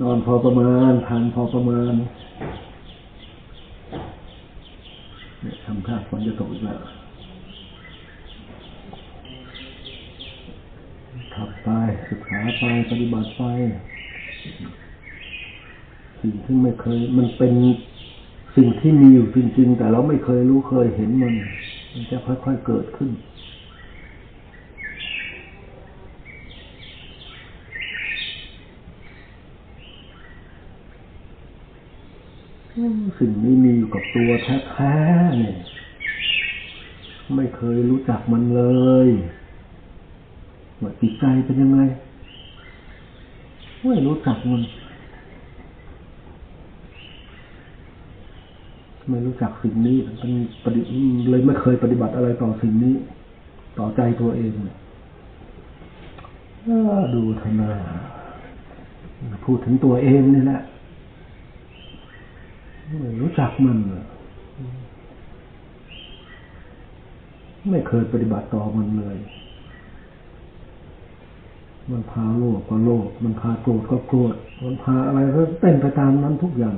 นอนพอประมาณทานพอประมาณเนี่ยทำท่าฝนจะตกอีกแล้วทำไปศึกษาไปปฏิบัติไปสิ่งที่ไม่เคย มันเป็นสิ่งที่มีอยู่จริง ๆ แต่เราไม่เคยรู้เคยเห็นมัน มันจะค่อยๆเกิดขึ้น สิ่งนี้มีอยู่กับตัวแท้ๆเนี่ยไม่เคยรู้จักมันเลยว่าจิตใจเป็นยังไงไม่รู้จักมัน ไม่รู้จักสิ่งนี้เป็นปฏิเลยไม่เคยปฏิบัติอะไรต่อสิ่งนี้ ต่อใจตัวเองเอดูธนาพูดถึงตัวเองนี่แหละ จักมัน ไม่เคยปฏิบัติต่อมันเลย มันพาโลภก็โลภมันพาโกรธก็โกรธมันพาอะไรก็เป็นไปตามนั้นทุกอย่าง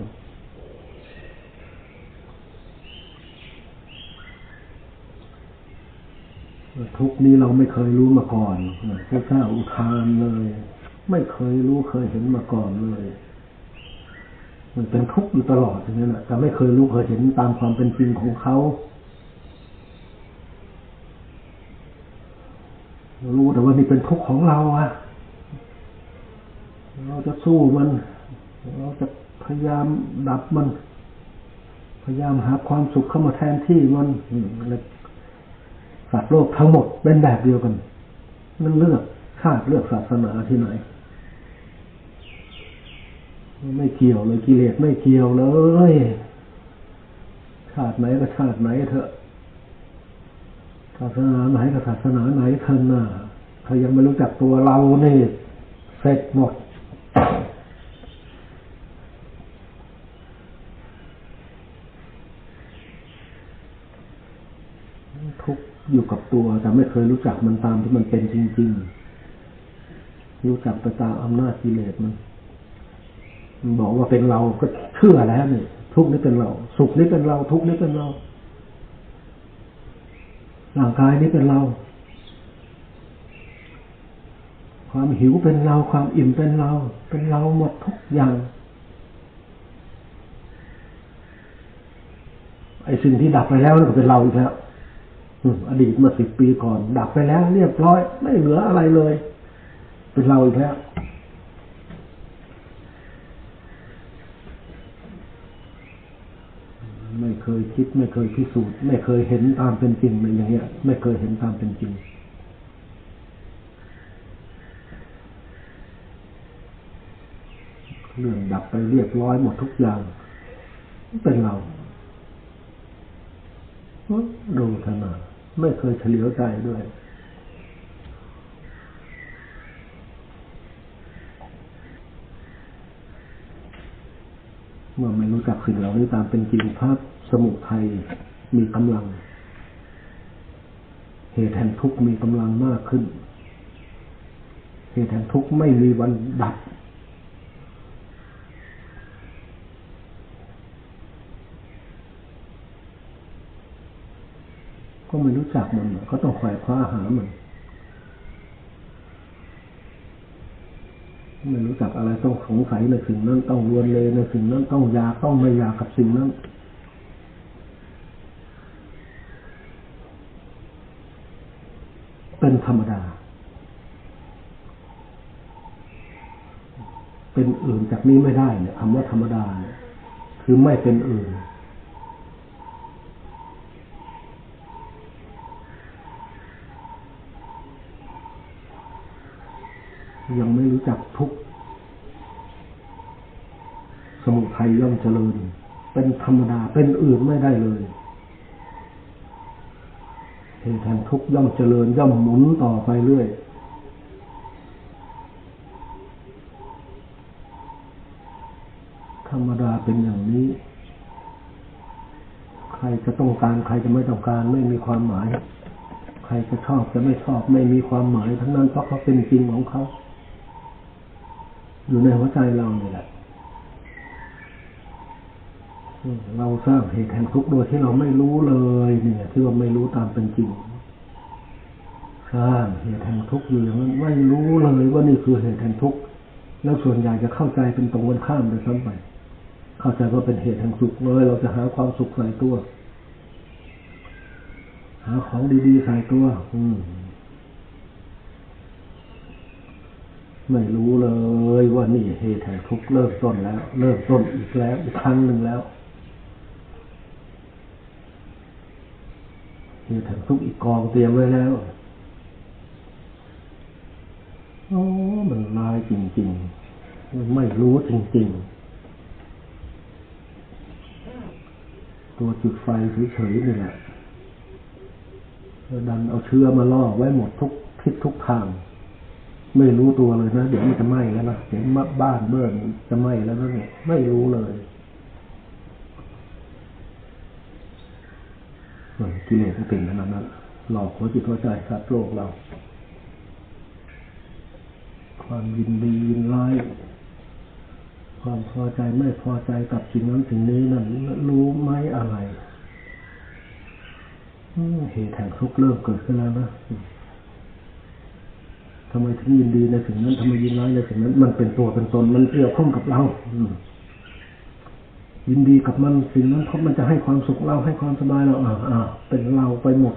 ทุกนี้เราไม่เคยรู้มาก่อนพระเจ้าอุทานเลย ไม่เคยรู้เคยเห็นมาก่อนเลย มันเป็นทุกข์อยู่ตลอดอย่างนั้นแหละแต่ไม่เคยรู้เคยเห็นตามความเป็นจริงของเขารู้แต่ว่านี่เป็นทุกข์ของเราอะเราจะสู้มัน เราจะพยายามดับมัน พยายามหาความสุขเข้ามาแทนที่มันสัตว์โลกทั้งหมดเป็นแบบเดียวกันนั่นเลือกชาติเลือกศาสนาที่ไหน ไม่เกี่ยวเลยกิเลสไม่เกี่ยวเลยชาติไหนก็ชาติไหนเถอะศาสนาไหนก็ศาสนาไหนเถอะนะถ้ายังไม่รู้จักตัวเราเนี่ยเสร็จหมดทุกอยู่กับตัวแต่ไม่เคยรู้จักมันตามที่มันเป็นจริง ๆ รู้จักไปตามอำนาจกิเลสมัน บอกว่าเป็นเราก็เชื่อแล้วนี่ทุกข์นี้เป็นเรา สุขนี้เป็นเรา ทุกข์นี้เป็นเราร่างกายนี้เป็นเรา ความหิวเป็นเรา ความอิ่มเป็นเรา เป็นเราหมดทุกอย่างไอ้สิ่งที่ดับไปแล้วมันก็เป็นเราอีกแล้วอดีตมื่อสิบปีก่อน ดับไปแล้ว เรียบร้อย ไม่เหลืออะไรเลย เป็นเราอีกแล้ว ไม่เคิด ไม่เคยพิสูจน์ ไม่เคยเห็นตามเป็นจริงเลยอย่างเงี้ย ไม่เคยเห็นตามเป็นจริง เรื่องดับไปเรียบร้อยหมดทุกอย่าง เป็นเราดูขนาดไม่เคยเฉลียวใจด้วย เมื่อไม่รู้จักสิ่งเหล่านี้ตามเป็นจริงภาพสมุทัยมีกำลัง เหตุแห่งทุกข์มีกำลังมากขึ้น เหตุแห่งทุกข์ไม่มีวันดับก็ไม่รู้จักมันก็ต้องขวายคว้าหามัน ไม่รู้จักอะไรต้องสงสัยในสิ่งนั้นต้องรวนเลยในสิ่งนั้นต้องอยากต้องไม่อยากกับสิ่งนั้นเป็นธรรมดา เป็นอื่นจากนี้ไม่ได้เนี่ยคำว่าธรรมดาเนี่ยคือไม่เป็นอื่น ยังไม่รู้จักทุกสมุทัยย่อมเจริญ เป็นธรรมดาเป็นอื่นไม่ได้เลยเหตุแห่งทุกย่อมเจริญย่อมหมุนต่อไปเรื่อย ธรรมดาเป็นอย่างนี้ ใครจะต้องการ ใครจะไม่ต้องการไม่มีความหมาย ใครจะชอบจะไม่ชอบไม่มีความหมาย ทั้งนั้นเพราะเขาเป็นจริงของเขา อยู่ในหัวใจเราเนี่ยแหละเราสร้างเหตุแห่งทุกข์โดยที่เราไม่รู้เลยเนี่ยที่ว่าไม่รู้ตามเป็นจริงสร้างเหตุแห่งทุกข์อยู่อย่างนั้นไม่รู้เลยว่านี่คือเหตุแห่งทุกข์แล้วส่วนใหญ่จะเข้าใจเป็นตรงกันข้ามโดยซ้ำไปเข้าใจว่าเป็นเหตุแห่งสุขเลยเราจะหาความสุขใส่ตัว หาของดีๆใส่ตัว อืม ไม่รู้เลยว่านี่เหตุแห่งทุกข์เริ่มต้นแล้ว เริ่มต้นอีกแล้วอีกครั้งหนึ่งแล้วเหตุแห่งทุกข์อีกกองเตรียมไว้แล้วโอ้มันลายจริงๆ ไม่รู้จริงๆ ตัวจุดไฟเฉยๆนี่แหละดันเอาเชื้อมาล่อไว้หมดทุกทิศทุกทาง ไม่รู้ตัวเลยนะเดี๋ยวมันจะไหม้แล้วนะเดี๋ยวบ้านเบื้องจะไหม้แล้วนะเนี่ยไม่รู้เลยกิเลสมันเป็นขนาดนั้นหลอกหัวจิตหัวใจสัตว์โลกเรา ความยินดียินร้ายความพอใจไม่พอใจกับสิ่งนั้นสิ่งนี้นั่นรู้ไหมอะไรเหตุแห่งทุกข์เริ่มเกิดขึ้นแล้วนะ ทำไมถึงยินดีในสิ่งนั้นทำไมยินร้ายในสิ่งนั้น มันเป็นตัวเป็นตนมันเกี่ยวข้องกับเราอยินดีกับมันสิ่งนั้นเพราะมันจะให้ความสุขเราให้ความสบายเราอ่าอ่าเป็นเราไปหมด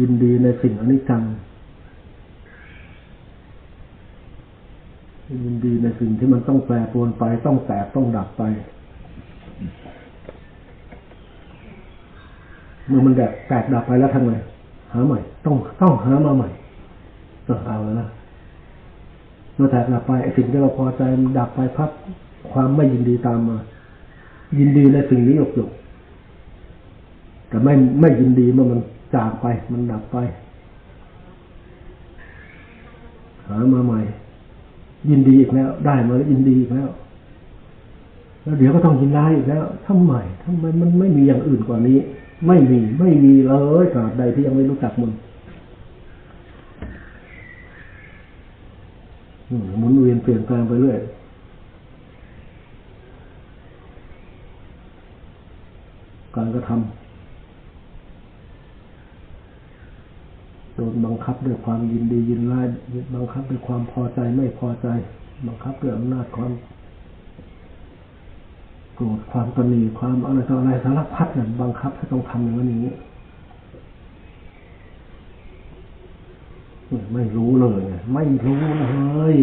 ยินดีในสิ่งอนิจจังยินดีในสิ่งที่มันต้องแปรปรวนไปต้องแตกต้องดับไป เมื่อมันแตกแตกดับไปแล้วทำไงหาใหม่ ต้องต้องหามาใหม่ต้องเอาแล้วนะเมื่อแตกดับไปไอ้สิ่งที่เราพอใจมันดับไปพับความไม่ยินดีตามมา ยินดีในสิ่งนี้หยกหยกแต่ไม่ไม่ยินดีเมื่อมันจากไป มันดับไป หามาใหม่ ยินดีอีกแล้ว ได้มาแล้วยินดีอีกแล้วแล้วเดี๋ยวก็ต้องยินร้ายอีกแล้วทำไมทำไมมันไม่มีอย่างอื่นกว่านี้ ไม่มี ไม่มีเลยตราบใดที่ยังไม่รู้จักมึงอืมหมุนเวียนเปลี่ยนแปลงไปเรื่อยการกระทำโดนบังคับด้วยความยินดียินร้ายบังคับด้วยความพอใจไม่พอใจ บังคับด้วยอำนาจความ โกรธความตนีความอะไรต่ออะไรสารพัดเนี่ยบังคับให้ต้องทำอย่างนี้ไม่รู้เลยไงไม่รู้เลย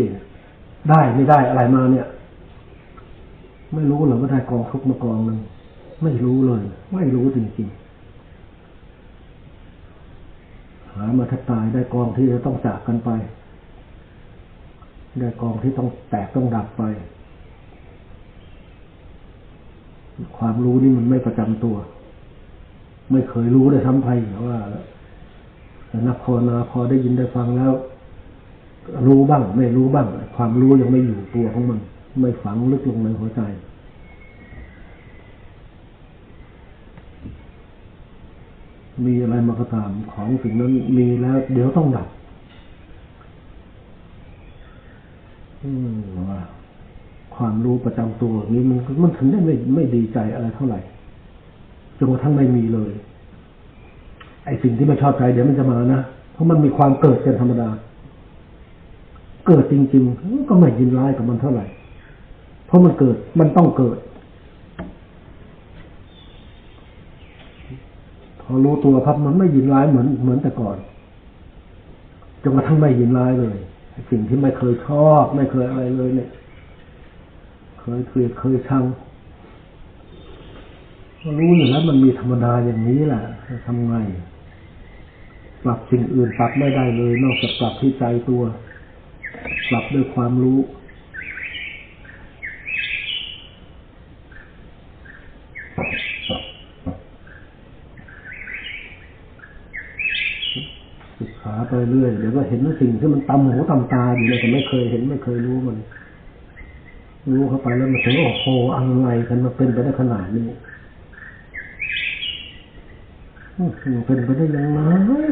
ได้ไม่ได้อะไรมาเนี่ย ไม่รู้เลยว่าได้กองทุกมากองหนึ่งไม่รู้เลย ไม่รู้จริงๆหามาแทบตายได้กองที่จะต้องจากกันไป ได้กองที่ต้องแตกต้องดับไป ความรู้นี่มันไม่ประจำตัว ไม่เคยรู้ได้ทำไปว่าแต่นักภาวนาพอได้ยินได้ฟังแล้ว รู้บ้าง ไม่รู้บ้าง ความรู้ยังไม่อยู่ตัวของมัน ไม่ฝังลึกลงในหัวใจมีอะไรมาก็ตามของสิ่งนั้นมีแล้วเดี๋ยวต้องดับ อืมว่า ความรู้ประจำตัวนี้มันมันถึงได้ไม่ไม่ดีใจอะไรเท่าไหร่จนกระทั่งไม่มีเลย ไอ้สิ่งที่ไม่ชอบใจเดี๋ยวมันจะมานะเพราะมันมีความเกิดเป็นธรรมดา เกิดจริงๆก็ไม่ยินร้ายกับมันเท่าไหร่ เพราะมันเกิดมันต้องเกิด พอรู้ตัวครับมันไม่ยินร้ายเหมือนเหมือนแต่ก่อนจนกระทั่งไม่ยินร้ายเลยสิ่งที่ไม่เคยชอบ ไม่เคยอะไรเลยเนี่ย เคยเกลียดเคยชังรู้อยู่แล้วมันมีธรรมดาอย่างนี้แหละทำไงปรับสิ่งอื่นปรับไม่ได้เลย นอกจากปรับที่ใจตัว ปรับด้วยความรู้ศึกษาไปเรื่อยเดี๋ยวก็เห็นสิ่งที่มันตำหูตำตาอยู่เลยแต่ไม่เคยเห็นไม่เคยรู้มัน รู้เข้าไปแล้วมันถึงโอ้โหอะไรกันมาเป็นไปได้ขนาดนี้เป็นไปได้ยังไง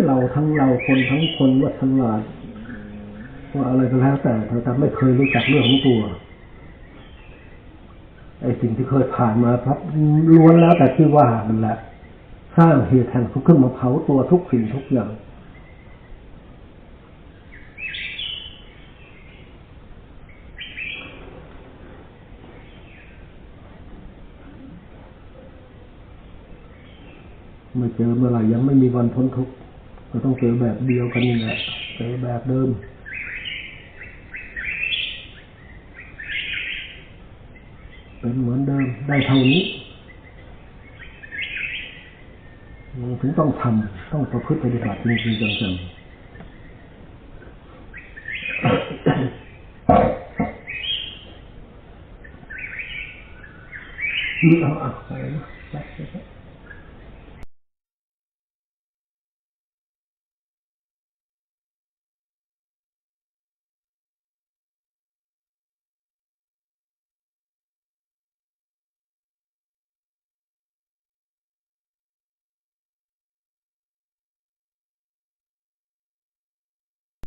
เราทั้งเราคนทั้งคนว่าฉลาดว่าอะไรก็แล้วแต่แต่แต่ไม่เคยรู้จักเรื่องของตัวไอ้สิ่งที่เคยผ่านมาครับล้วนแล้วแต่ที่ว่ามันแหละ สร้างเหตุแห่งทุกข์ขึ้นมาเผาตัวทุกสิ่งทุกอย่าง มื่อเจอเมื่อไหร่ยังไม่มีวันพ้นทุกข์ก็ต้องเจอแบบเดียวกันนี่แหละเจอแบบเดิมเป็นเหมือนเดิมได้เท่านี้ถึงต้องทำต้องประพฤติปฏิบัติจริงๆจังๆ